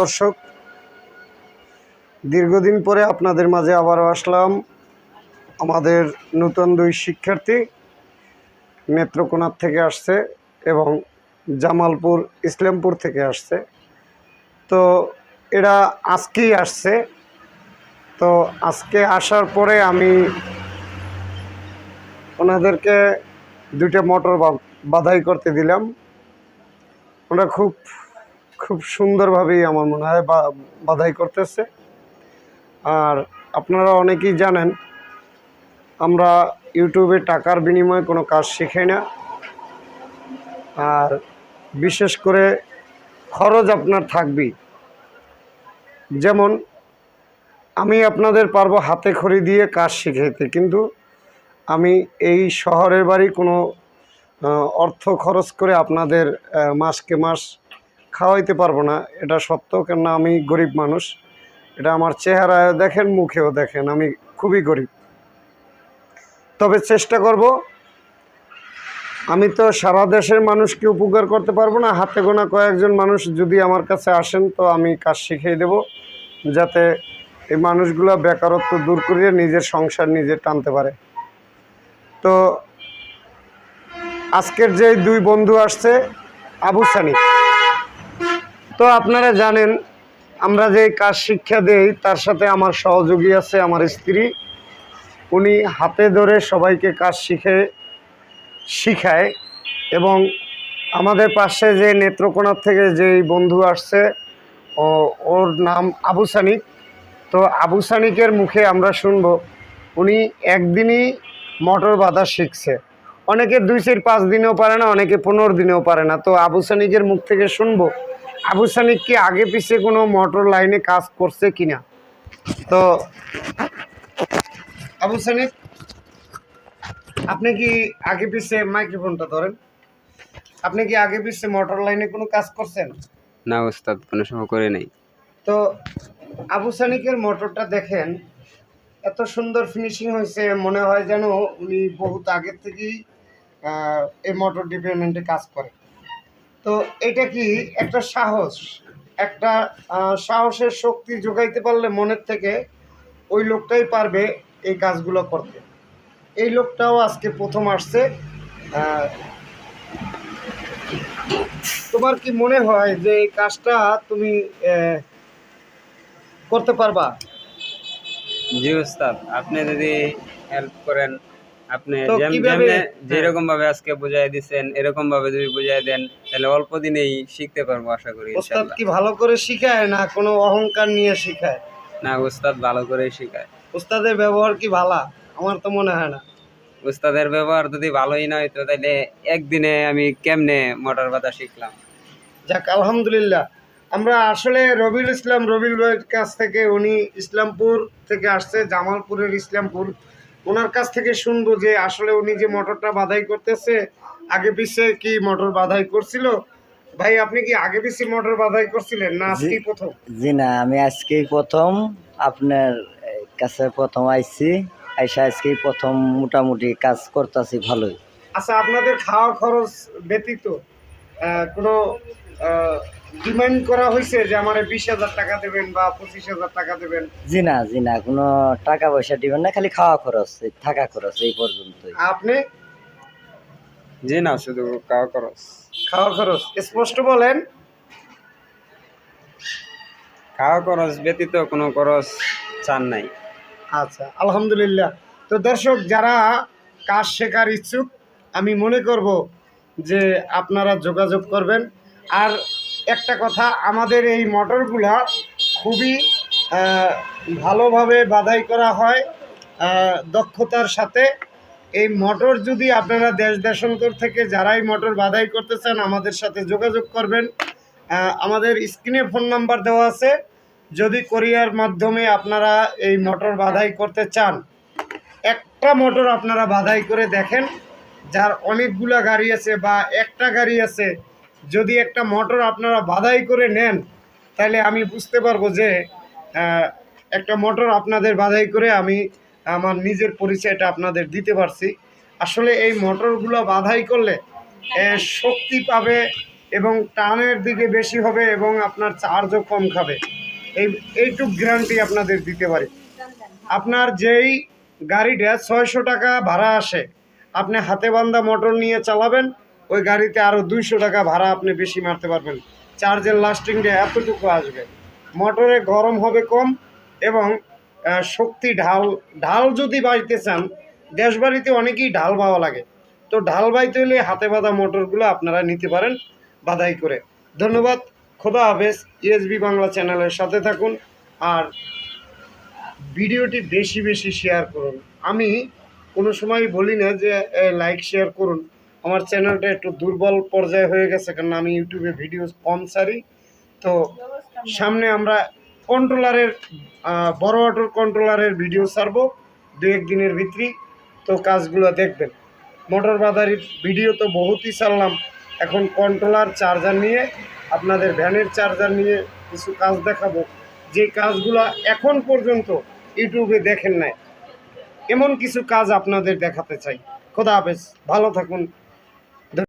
দর্শক, দীর্ঘদিন পরে আপনাদের মাঝে আবারও আসলাম আমাদের নতুন দুই শিক্ষার্থী নেত্রকোনার থেকে আসছে এবং জামালপুর, ইসলামপুর থেকে আসছে। তো এরা আজকেই আসছে। তো আজকে আসার পরে আমি ওনাদেরকে দুইটা মোটর বাধাই করতে দিলাম। ওরা খুব খুব সুন্দরভাবেই আমার মনে হয় বাধাই করতেছে। আর আপনারা অনেকেই জানেন, আমরা ইউটিউবে টাকার বিনিময়ে কোনো কাজ শিখাই না। আর বিশেষ করে খরচ আপনার থাকবেই। যেমন, আমি আপনাদের পারব হাতে খড়ি দিয়ে কাজ শিখাইতে, কিন্তু আমি এই শহরের বাড়ি কোনো অর্থ খরচ করে আপনাদের মাসকে মাস খাওয়াইতে পারব না, এটা সত্য, কেননা আমি গরিব মানুষ। এটা আমার চেহারায় দেখেন, মুখেও দেখেন, আমি খুবই গরিব। তবে চেষ্টা করব, আমি তো সারা দেশের মানুষকে উপকার করতে পারব না, হাতে গোনা কয়েকজন মানুষ যদি আমার কাছে আসেন, তো আমি কাজ শিখিয়ে দেব, যাতে এই মানুষগুলো বেকারত্ব দূর করিয়ে নিজের সংসার নিজে টানতে পারে। তো আজকের যে দুই বন্ধু আসছে, আবু সানি তো আপনারা জানেন, আমরা যে কাজ শিক্ষা দেই, তার সাথে আমার সহযোগী আছে আমার স্ত্রী। উনি হাতে ধরে সবাইকে কাজ শিখে, শিখায় এবং আমাদের পাশে যে নেত্রকোনার থেকে যেই বন্ধু আসছে, ও, ওর নাম আবু সানিক। তো আবু সানিকের মুখে আমরা শুনব, উনি একদিনই মোটর বাঁধা শিখছে। অনেকে দুই চার পাঁচ দিনেও পারে না, অনেকে পনেরো দিনেও পারে না। তো আবু সানিকের মুখ থেকে শুনব আবু সানিক কি আগে পিছে কোনো মোটর লাইনে কাজ করছে কিনা? তো আবু সানিক আপনি কি আগে পিছে মাইক্রোফোনটা ধরেন? আপনি কি আগে পিছে মোটর লাইনে কোনো কাজ করছেন? না ওস্তাদ কোনো সময় করে নাই। তো আবু সানিকের মোটরটা দেখেন এত সুন্দর ফিনিশিং হয়েছে মনে হয় যেন উনি বহুত আগের থেকেই এই মোটর ডিপার্টমেন্টে কাজ করে। তো এটা কি একটা সাহস? একটা সাহসের শক্তি যোগাইতে পারলে মনের থেকে ওই লোকটাই পারবে এই কাজগুলো করতে। এই লোকটাও আজকে প্রথম আসছে তোমার কি মনে হয় যে এই কাজটা তুমি করতে পারবা? জি, ওস্তাদ। আপনি যদি হেল্প করেন আপনি যেমনে যেরকম ভাবে আজকে বুঝাই দিছেন এরকম ভাবে যদি বুঝাই দেন তাহলে অল্প দিনেই শিখতে পারব আশা করি ওস্তাদ কি ভালো করে শিখায় না কোনো অহংকার নিয়ে শিখায়? না ওস্তাদ ভালো করে শিখায়। ওস্তাদের ব্যবহার কি ভালা? আমার তো মনে হয় না। ওস্তাদের ব্যবহার যদি ভালোই নয় তো তাহলে একদিনে আমি কেমনে মোটর বাতা শিখলাম? যাক আলহামদুলিল্লাহ। আমরা আসলে রবিউল ইসলাম রবিউল ভাইয়ের কাছ থেকে উনি ইসলামপুর থেকে আসছে জামালপুরের ইসলামপুর। ওনার কাছ থেকে শুনব যে আসলে উনি যে মোটরটা বাধাই করতেছে আগে পিছে কি মোটর বাধাই করছিল? ভাই আপনি কি আগে পিছে মোটর বাধাই করছিলেন না আজকেই প্রথম? জি না আমি আজকেই প্রথম আপনার কাছে প্রথম আইছি আইসা আজকেই প্রথম মোটামুটি কাজ করতেছি ভালোই। আচ্ছা আপনাদের খাওয়া খরচ ব্যতীত কোনো ডিমান্ড করা হয়েছে যে আমার বিশ হাজার টাকা দেবেন বা পঁচিশ হাজার টাকা দেবেন। জি না জি না কোনো টাকা পয়সা দিবেন না খালি খাওয়া খরচ থাকা খরচ এই পর্যন্তই। আপনি? জি না শুধু কাও খরচ। খাওয়া খরচ স্পষ্ট বলেন। খাওয়া খরচ ব্যতীত কোনো খরচ চান নাই। আচ্ছা আলহামদুলিল্লাহ। তো দর্শক যারা কাজ শেখার ইচ্ছুক আমি মনে করব যে আপনারা যোগাযোগ করবেন। আর একটা কথা, আমাদের এই মোটরগুলা খুবই ভালোভাবে বাধাই করা হয় দক্ষতার সাথে। এই মোটর যদি আপনারা দেশ দেশান্তর থেকে যারাই মোটর বাধাই করতে চান, আমাদের সাথে যোগাযোগ করবেন। আমাদের স্ক্রিনে ফোন নাম্বার দেওয়া আছে। যদি কোরিয়ার মাধ্যমে আপনারা এই মোটর বাধাই করতে চান, একটা মোটর আপনারা বাধাই করে দেখেন, যার অনেকগুলা গাড়ি আছে বা একটা গাড়ি আছে যদি একটা মোটর আপনারা বাধাই করে নেন, তাহলে আমি বুঝতে পারব যে একটা মোটর আপনাদের বাধাই করে আমি আমার নিজের পরিচয়টা আপনাদের দিতে পারছি। আসলে এই মোটরগুলো বাধাই করলে শক্তি পাবে এবং টানের দিকে বেশি হবে এবং আপনার চার্জও কম খাবে। এই, এইটুক গ্যারান্টি আপনাদের দিতে পারি। আপনার যেই গাড়িটা ছয়শো টাকা ভাড়া আসে, আপনি হাতে বান্ধা মোটর নিয়ে চালাবেন ওই গাড়িতে আরও দুইশো টাকা ভাড়া আপনি বেশি মারতে পারবেন। চার্জের লাস্টিংটা এতটুকু আসবে। মোটরে গরম হবে কম এবং শক্তি ঢাল ঢাল যদি বাইতে চান, দেশবাড়িতে অনেকেই ঢাল পাওয়া লাগে। তো ঢাল বাইতে হলে হাতে বাঁধা মোটরগুলো আপনারা নিতে পারেন বাধাই করে। ধন্যবাদ, খোদা হাফেজ ইএসবি বাংলা চ্যানেলের সাথে থাকুন আর ভিডিওটি বেশি বেশি শেয়ার করুন। আমি কোনো সময় বলি না যে লাইক শেয়ার করুন। আমার চ্যানেলটা একটু দুর্বল পর্যায়ে হয়ে গেছে, কারণ আমি ইউটিউবে ভিডিও কম ছাড়ি। তো সামনে আমরা কন্ট্রোলারের বড় অটোর কন্ট্রোলারের ভিডিও ছাড়বো, দু এক দিনের ভিতরেই তো কাজগুলো দেখবেন। মোটর বাজারির ভিডিও তো বহুতই ছাড়লাম। এখন কন্ট্রোলার চার্জার নিয়ে, আপনাদের ভ্যানের চার্জার নিয়ে কিছু কাজ দেখাবো। যে কাজগুলো এখন পর্যন্ত ইউটিউবে দেখেন নাই। এমন কিছু কাজ আপনাদের দেখাতে চাই। খোদা হাফেজ। ভালো থাকুন।